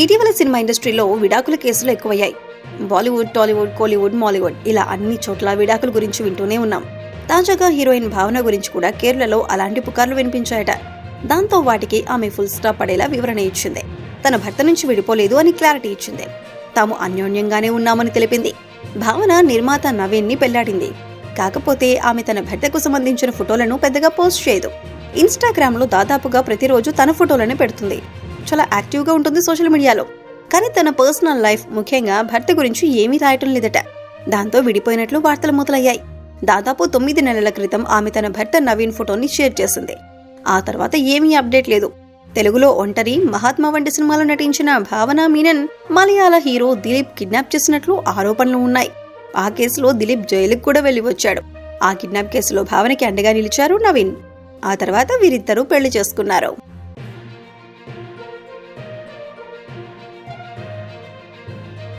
ఇటీవల సినిమా ఇండస్ట్రీలో విడాకుల కేసులు ఎక్కువయ్యాయి. బాలీవుడ్ టాలీవుడ్ కోలీవుడ్ మాలీవుడ్ ఇలా అన్ని చోట్ల విడాకుల గురించి వింటూనే ఉన్నాం. తాజాగా హీరోయిన్ భావన గురించి కూడా కేరళలో అలాంటి పుకార్లు వినిపించాయట. దాంతో వాటికి ఆమె ఫుల్ స్టాప్ పడేలా వివరణ ఇచ్చింది. తన భర్త నుంచి విడిపోలేదు అని క్లారిటీ ఇచ్చింది. తాము అన్యోన్యంగానే ఉన్నామని తెలిపింది. భావన నిర్మాత నవీన్ని పెళ్ళాడింది. కాకపోతే ఆమె తన భర్తకు సంబంధించిన ఫోటోలను పెద్దగా పోస్ట్ చేయదు. ఇన్స్టాగ్రామ్లో దాదాపుగా ప్రతిరోజు తన ఫోటోలను పెడుతుంది. చాలా యాక్టివ్గా ఉంటుంది సోషల్ మీడియాలో. కానీ తన పర్సనల్ లైఫ్ ముఖ్యంగా భర్త గురించి ఏమీ రాయటం లేదట. దాంతో విడిపోయినట్లు వార్తలు మొదలయ్యాయి. దాదాపు తొమ్మిది నెలల క్రితం ఆమె తన భర్త నవీన్ ఫోటోని షేర్ చేసింది. ఆ తర్వాత ఏమీ అప్డేట్ లేదు. తెలుగులో ఒంటరి మహాత్మా వంటి సినిమాలో నటించిన భావన మీనన్ మలయాళ హీరో దిలీప్ కిడ్నాప్ చేసినట్లు ఆరోపణలు ఉన్నాయి. ఆ కేసులో దిలీప్ జైలుకు కూడా వెళ్ళి వచ్చాడు ఆ కిడ్నాప్ కేసులో భావనకి అండగా నిలిచారు నవీన్. ఆ తర్వాత వీరిద్దరూ పెళ్ళి చేసుకున్నారు.